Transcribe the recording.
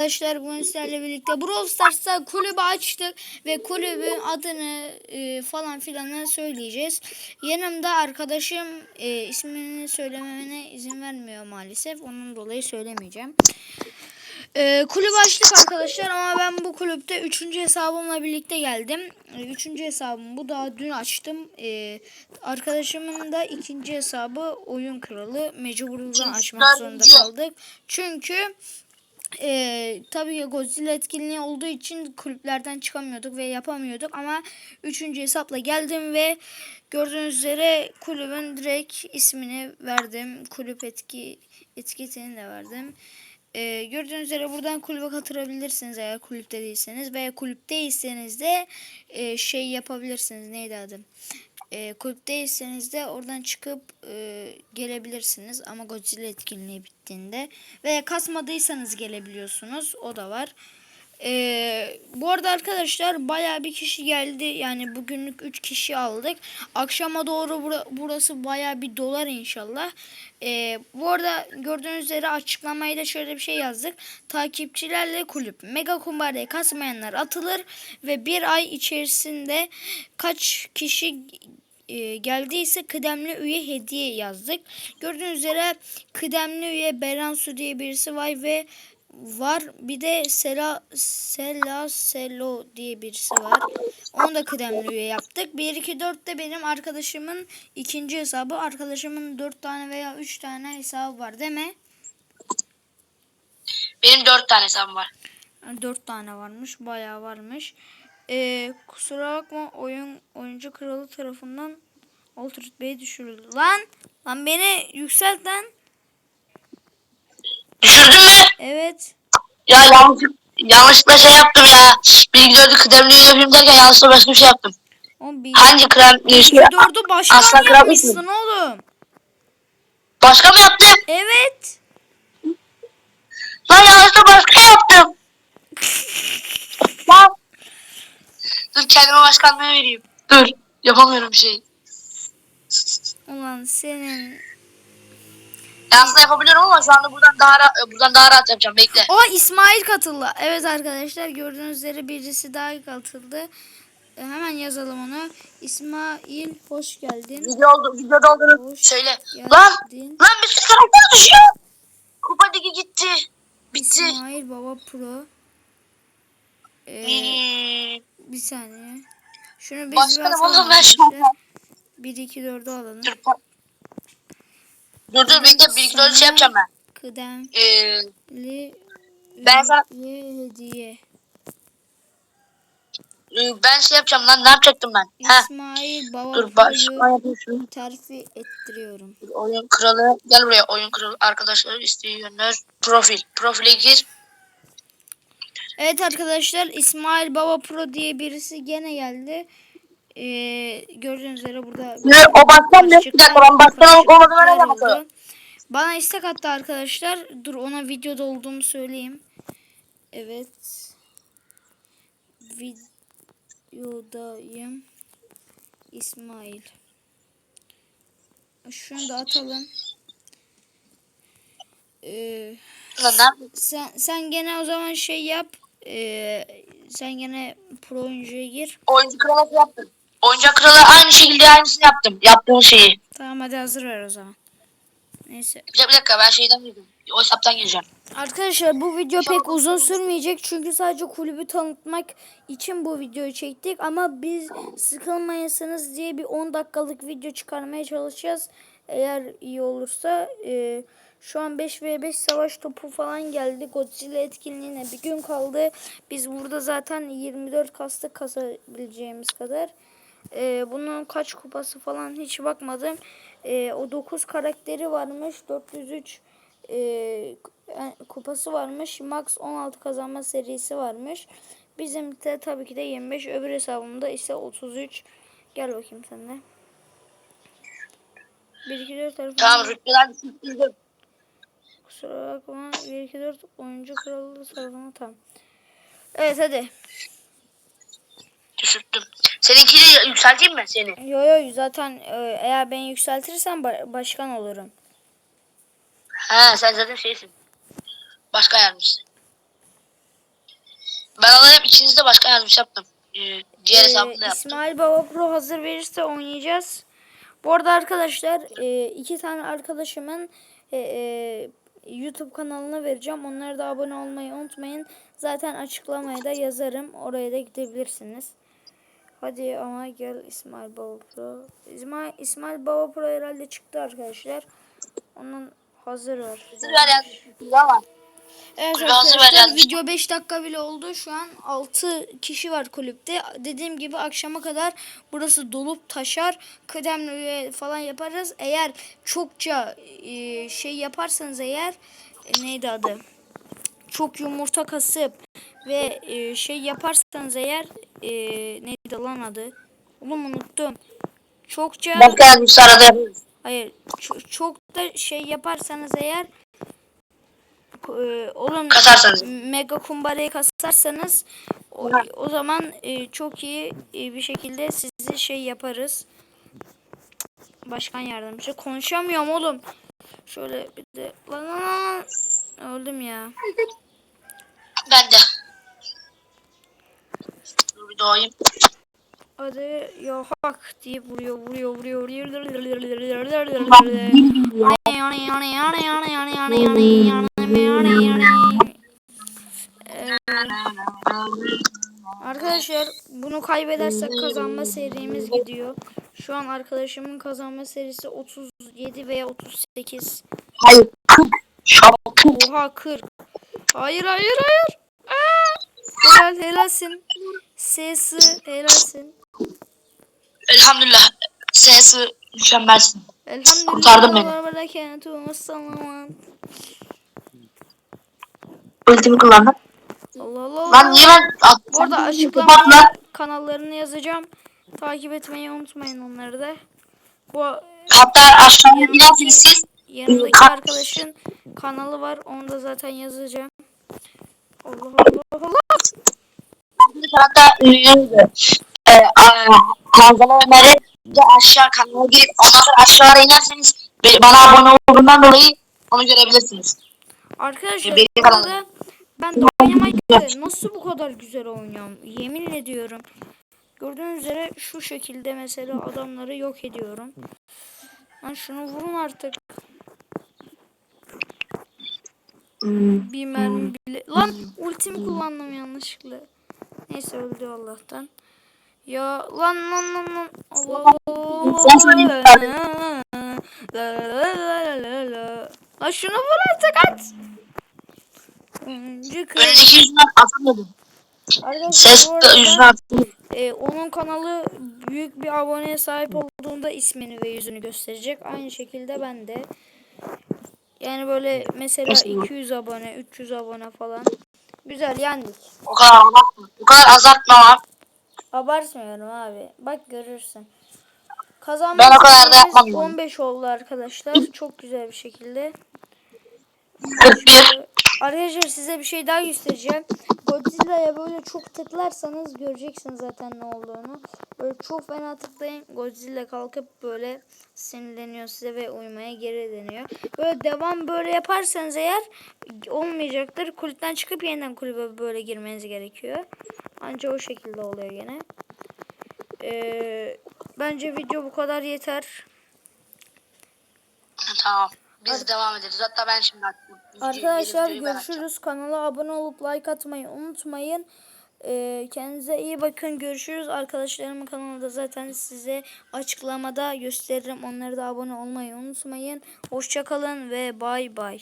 Arkadaşlar bugün sizlerle birlikte Brawl Stars'ta kulübü açtık ve kulübün adını e, falan filanı söyleyeceğiz. Yanımda arkadaşım e, ismini söylememe izin vermiyor maalesef. Onun dolayı söylemeyeceğim. E, kulübü açtık arkadaşlar ama ben bu kulüpte 3. hesabımla birlikte geldim. 3. hesabım bu daha dün açtım. E, arkadaşımın da ikinci hesabı oyun kralı. Mecburdan açmak zorunda kaldık. Çünkü ee, tabii ki Godzilla etkinliği olduğu için kulüplerden çıkamıyorduk ve yapamıyorduk ama üçüncü hesapla geldim ve gördüğünüz üzere kulübün direkt ismini verdim. Kulüp etki etiketini de verdim. Ee, gördüğünüz üzere buradan kulübe katılabilirsiniz eğer kulüpte değilseniz veya kulüpteyseniz de e, şey yapabilirsiniz. Neydi adı? E, kulüpteyseniz de oradan çıkıp e, gelebilirsiniz ama Godzilla etkinliği bittiğinde veya kasmadıysanız gelebiliyorsunuz o da var. E, bu arada arkadaşlar baya bir kişi geldi yani bugünlük 3 kişi aldık. Akşama doğru bura- burası baya bir dolar inşallah. E, bu arada gördüğünüz üzere açıklamayı da şöyle bir şey yazdık. Takipçilerle kulüp mega kumbaraya kasmayanlar atılır ve bir ay içerisinde kaç kişi e, geldiyse kıdemli üye hediye yazdık. Gördüğünüz üzere kıdemli üye Beransu diye birisi var ve var. Bir de Sela Sela Selo diye birisi var. Onu da kıdemli üye yaptık. 1 2 4 de benim arkadaşımın ikinci hesabı. Arkadaşımın 4 tane veya 3 tane hesabı var değil mi? Benim dört tane hesabım var. 4 tane varmış. Bayağı varmış. Ee, kusura bakma oyun oyuncu kralı tarafından alt rütbeye düşürüldü. Lan! Lan beni yükselt lan. Düşürdün mü? Evet. Ya yanlış, yanlışlıkla şey yaptım ya. Bir dördü kıdemli yapayım derken yanlışlıkla başka bir şey yaptım. Bir Hangi krem? Şey, dördü başkan Aslan kralı yapmışsın oğlum. başka mı yaptım? Evet. Lan yanlışlıkla başka yaptım. Lan. Dur kendime başkanlığı vereyim. Dur. Yapamıyorum bir şey. Ulan senin. Ya aslında yapabiliyorum ama şu anda buradan daha rahat, buradan daha rahat yapacağım. Bekle. O İsmail katıldı. Evet arkadaşlar gördüğünüz üzere birisi daha katıldı. Ee, Hemen yazalım onu. İsmail hoş geldin. Video oldu, videoda olduğunu Hoş söyle. geldin. Lan, lan bir sürü karakter düşüyor. Kupa ligi gitti. Bitti. İsmail Baba Pro. Ee, Hmm. bir saniye. Şunu biz Başkanım basalım oğlum ben şu arkadaşlar. an. 1 2 4'ü alalım. Dur, pa- dur dur bekle bir iki şey yapacağım ben. Kıdemli Ee, Ben sana- hediye. e, ben şey yapacağım lan ne yapacaktım ben? İsmail Baba Dur başkan yapayım terfi ettiriyorum. Oyun kralı gel buraya oyun kralı arkadaşlar istiyorlar. Profil. Profile gir. Evet arkadaşlar İsmail Baba Pro diye birisi gene geldi. Ee, gördüğünüz üzere burada Ne, o başkan ne? Olup olmadığına ne oldu. bakalım. Bana istek attı arkadaşlar. Dur ona videoda olduğumu söyleyeyim. Evet. Videodayım. İsmail. Şunu da atalım. Ee, sen, sen gene o zaman şey yap. Ee, sen gene pro oyuncuya gir. Oyuncu kralı yaptım. Oyuncu kralı aynı şekilde aynısını yaptım. Yaptığım şeyi. Tamam hadi hazır ver o zaman. Neyse. Bir dakika, bir dakika ben şeyden girdim. O hesaptan gireceğim. Arkadaşlar bu video pek uzun sürmeyecek çünkü sadece kulübü tanıtmak için bu videoyu çektik ama biz sıkılmayasınız diye bir 10 dakikalık video çıkarmaya çalışacağız. Eğer iyi olursa e, şu an 5v5 savaş topu falan geldi. Godzilla etkinliğine bir gün kaldı. Biz burada zaten 24 kastı kasabileceğimiz kadar. E, bunun kaç kupası falan hiç bakmadım. E, o 9 karakteri varmış. 403 e, kupası varmış. Max 16 kazanma serisi varmış. Bizim de tabii ki de 25. Öbür hesabımda ise 33. Gel bakayım sen de. 1 2 4 tarafından Tamam rütbeler düşürdüm. kusura bakma. 1 2 4 oyuncu kralı tarafına tam. Evet hadi. Düşürttüm. Seninkiyle yükselteyim mi seni? Yo yo zaten e, eğer beni yükseltirsen ba- başkan olurum. Ha sen zaten şeysin. Başka yardımcısın. Ben alayım ikiniz de başkan yardımcısı yaptım. Ee, diğer Ee, hesabımda yaptım. İsmail Baba Pro hazır verirse oynayacağız. Bu arada arkadaşlar e, iki tane arkadaşımın e, e, YouTube kanalına vereceğim. Onlara da abone olmayı unutmayın. Zaten açıklamaya da yazarım. Oraya da gidebilirsiniz. Hadi ama gel İsmail Baba Pro. İsmail, İsmail Baba Pro herhalde çıktı arkadaşlar. Onun hazır var. Hazır yazdım ama. Evet Kulübe arkadaşlar video 5 dakika bile oldu. Şu an 6 kişi var kulüpte. Dediğim gibi akşama kadar burası dolup taşar. Kıdemli üye falan yaparız. Eğer çokça e, şey yaparsanız eğer e, neydi adı? Çok yumurta kasıp ve e, şey yaparsanız eğer e, neydi lan adı? Oğlum unuttum. Çokça arada yaparız. Hayır. ço- çok da şey yaparsanız eğer e, oğlum Kasarsanız. mega kumbarayı kasarsanız o, o zaman e, çok iyi e, bir şekilde sizi şey yaparız. Başkan yardımcısı. Konuşamıyorum oğlum. Şöyle bir de lan lan lan. Öldüm ya. Ben de. Bir doğayım. Hadi ya hak diye vuruyor vuruyor vuruyor vuruyor. Arkadaşlar bunu kaybedersek kazanma serimiz gidiyor. Şu an arkadaşımın kazanma serisi 37 veya 38. Hayır. 40. Şap 40. Oha 40. Hayır hayır hayır. Aa! Helal helalsin. Sesi helalsin. Elhamdülillah. Senesi mükemmelsin. Elhamdülillah. Kurtardın beni. Ultimi kullandım. Allah Allah. Lan niye ben... Bu arada açıklamaya kanallarını yazacağım. Takip etmeyi unutmayın onları da. Bu Hatta aşağıya siz yanındaki Ka- arkadaşın kanalı var. Onu da zaten yazacağım. Allah Allah Allah. Hatta ünlüydü. Ee, Kanzalı Ömer'i de aşağı kanala girip ondan sonra aşağıya inerseniz bana abone olduğundan dolayı onu görebilirsiniz. Arkadaşlar bu arada ben Dynamite'ı nasıl bu kadar güzel oynuyorum? Yemin ediyorum. Gördüğünüz üzere şu şekilde mesela adamları yok ediyorum. Lan şunu vurun artık. Hmm. Bir mermi bile. Lan ultimi kullandım yanlışlıkla. Neyse öldü Allah'tan. Ya lan lan lan lan. Allah. Lan şunu vur artık at. Önce kız. Önündeki yüzünden atamadım. Ses yüzünden atamadım. e, onun kanalı büyük bir aboneye sahip olduğunda ismini ve yüzünü gösterecek. Aynı şekilde ben de. Yani böyle Mesela? 200 abone, 300 abone falan. Güzel yendik. O kadar abartma. O kadar azaltma lan. Abartmıyorum abi. Bak görürsün. Kazanma Ben o kadar da yani. 15 oldu arkadaşlar. Çok güzel bir şekilde. 41. Arkadaşlar size bir şey daha göstereceğim. Godzilla'ya böyle çok tıklarsanız göreceksiniz zaten ne olduğunu. Böyle çok fena tıklayın. Godzilla kalkıp böyle sinirleniyor size ve uyumaya geri dönüyor. Böyle devam böyle yaparsanız eğer olmayacaktır. Kulüpten çıkıp yeniden kulübe böyle girmeniz gerekiyor. Ancak o şekilde oluyor gene. Ee, bence video bu kadar yeter. Tamam. Biz devam ederiz. Hatta ben şimdi attım. Arkadaşlar görüşürüz. Kanala abone olup like atmayı unutmayın. Ee, kendinize iyi bakın. Görüşürüz. Arkadaşlarımın kanalı da zaten size açıklamada gösteririm. Onları da abone olmayı unutmayın. Hoşçakalın ve bay bay.